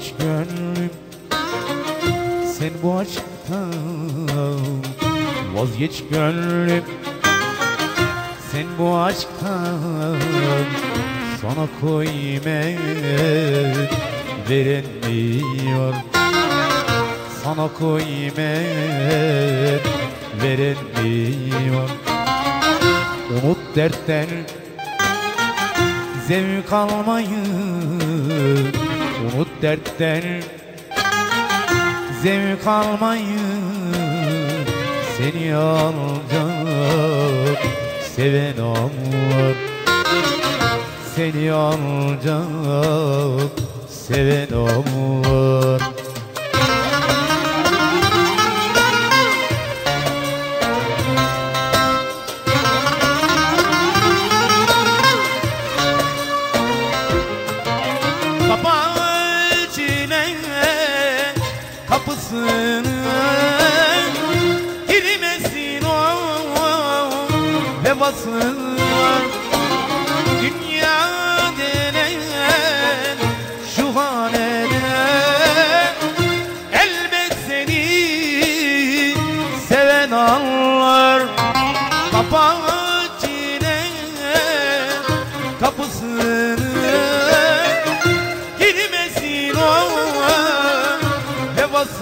aç gönlüm. Sen bu aşktan Vazgeç gönlüm. Sen bu aşktan Sana kıymet Verilmiyor Sana kıymet Verilmiyor Unut dertten Zevk almayı Unut dertten. Zevk almayı Seni alacak Seven olur Seni alacak Seven olur Girmesin o hevası var Dünya denen şu hanede Elbet seni seven anlar. Kapağı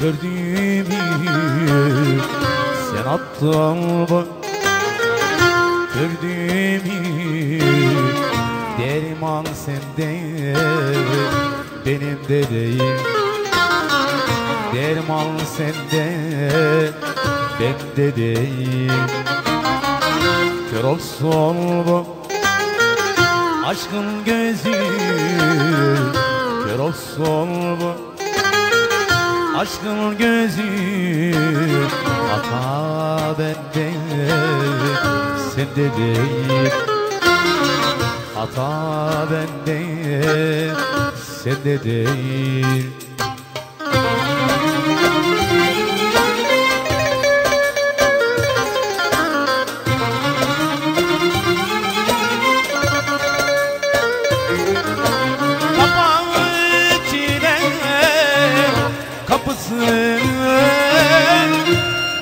gördüğümü Sen attın. Bu gördüğümü Derman sende benim de değil Derman sende bende değil Kör olsun bu. Aşkın gözü Kör olsun bu aşkın gözü Hata bende sende değil Hata bende. Sende değil kapısını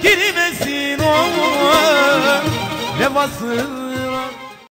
Girmesin o levası